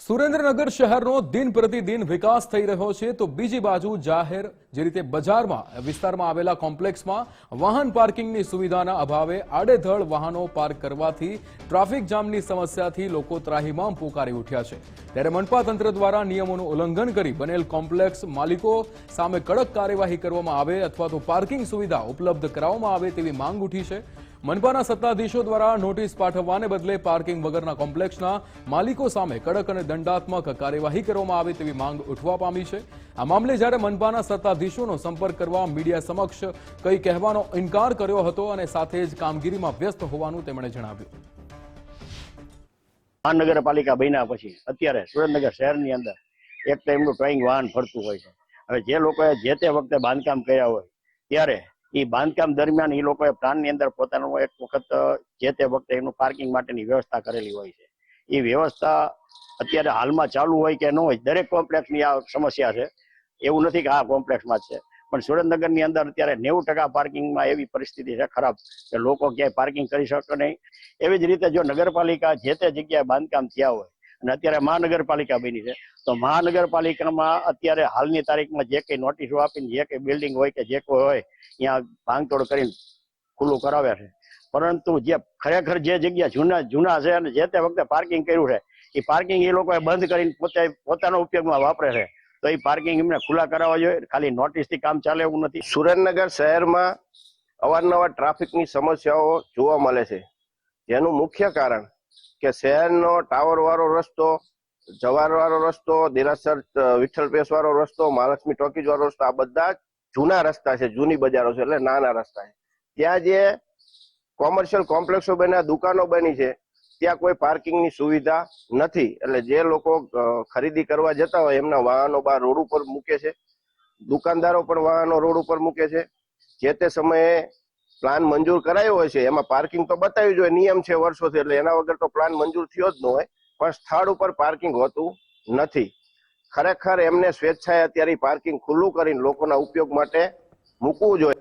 સુરેન્દ્રનગર શહેરનો દિન પ્રતિદિન વિકાસ થઈ રહ્યો છે, તો બીજી બાજુ જાહેર જે રીતે બજારમાં, વિસ્તારમાં આવેલા કોમ્પ્લેક્સમાં વાહન પાર્કિંગની સુવિધાના અભાવે આડેધડ વાહનો પાર્ક કરવાથી ટ્રાફિક જામની સમસ્યાથી લોકો ત્રાહીમામ પોકારી ઉઠ્યા છે. ત્યારે મનપા તંત્ર દ્વારા નિયમોનું ઉલ્લંઘન કરી બનેલ કોમ્પ્લેક્સ માલિકો સામે કડક કાર્યવાહી કરવામાં આવે અથવા તો પાર્કિંગ સુવિધા ઉપલબ્ધ કરાવવામાં આવે તેવી માંગ ઉઠી છે. મનપાના સત્તાધીશો દ્વારા નોટિસ પાઠવવાને બદલે પાર્કિંગ વગરના કોમ્પ્લેક્ષના માલિકો સામે કડક અને દંડાત્મક કાર્યવાહી કરવામાં આવે તેવી માંગ ઉઠવા પામી છે. આ મામલે જ્યારે મનપાના સત્તાધીશોનો સંપર્ક કરવા મીડિયા સમક્ષ કંઈ કહેવાનો ઇનકાર કર્યો હતો અને સાથે જ કામગીરીમાં વ્યસ્ત હોવાનું તેમણે જણાવ્યું. મહાનગરપાલિકા બન્યા પછી અત્યારે સુરેન્દ્રનગર શહેરની અંદર એક તો એમનું ડ્રોઈંગ વાહન ફરતું હોય છે. હવે જે લોકોએ જે તે વખતે બાંધકામ કર્યા હોય, ત્યારે એ બાંધકામ દરમિયાન એ લોકોએ પ્લાનની અંદર પોતાનું એક વખત જે તે વખતે એનું પાર્કિંગ માટેની વ્યવસ્થા કરેલી હોય છે. એ વ્યવસ્થા અત્યારે હાલમાં ચાલુ હોય કે ન હોય, દરેક કોમ્પ્લેક્ષની આ સમસ્યા છે. એવું નથી કે આ કોમ્પ્લેક્ષમાં જ છે. પણ સુરેન્દ્રનગરની અંદર અત્યારે નેવું ટકા પાર્કિંગમાં એવી પરિસ્થિતિ છે ખરાબ કે લોકો ક્યાંય પાર્કિંગ કરી શકે નહીં. એવી જ રીતે જો નગરપાલિકા જે તે જગ્યાએ બાંધકામ થયા હોય અને અત્યારે મહાનગરપાલિકા બની છે. તો મહાનગરપાલિકામાં અત્યારે હાલની તારીખમાં જે કંઈ નોટિસો આપીને, જે કંઈ બિલ્ડિંગ હોય કે જે કોઈ હોય, ત્યાં ભાંગતોડ કરીને ખુલ્લું કરાવ્યા છે. પરંતુ જે ખરેખર જે જગ્યા જૂના જૂના છે અને જે તે વખતે પાર્કિંગ કર્યું છે, એ પાર્કિંગ એ લોકોએ બંધ કરીને પોતે, પોતાના ઉપયોગમાં વાપરે છે. તો એ પાર્કિંગ એમને ખુલ્લા કરાવવા જોઈએ. ખાલી નોટિસથી કામ ચાલે એવું નથી. સુરેન્દ્રનગર શહેરમાં અવારનવાર ટ્રાફિકની સમસ્યાઓ જોવા મળે છે. જેનું મુખ્ય કારણ કે શહેરનો ટાવર વાળો રસ્તો જવાર વાળો રસ્તો દેરાસર વિઠ્ઠલ પેસ વાળો રસ્તો, મહાલક્ષ્મી ટોકીજ વાળો રસ્તો, આ બધા જૂના રસ્તા છે, જૂની બજારો છે, એટલે નાના રસ્તા છે. ત્યાં જે કોમર્શિયલ કોમ્પ્લેક્સો બન્યા, દુકાનો બની છે, ત્યાં કોઈ પાર્કિંગની સુવિધા નથી. એટલે જે લોકો ખરીદી કરવા જતા હોય, એમના વાહનો બહાર રોડ ઉપર મૂકે છે. દુકાનદારો પણ વાહનો રોડ ઉપર મૂકે છે. જે તે સમયે પ્લાન મંજૂર કરાયો હોય છે, એમાં પાર્કિંગ તો બતાવ્યું જોઈએ નિયમ છે વર્ષોથી, એટલે એના વગર તો પ્લાન મંજૂર થયો જ ન હોય, પણ સ્થળ ઉપર પાર્કિંગ હોતું નથી. ખરેખર એમને સ્વેચ્છાએ અત્યારે પાર્કિંગ ખુલ્લું કરીને લોકોના ઉપયોગ માટે મૂકવું જોઈએ.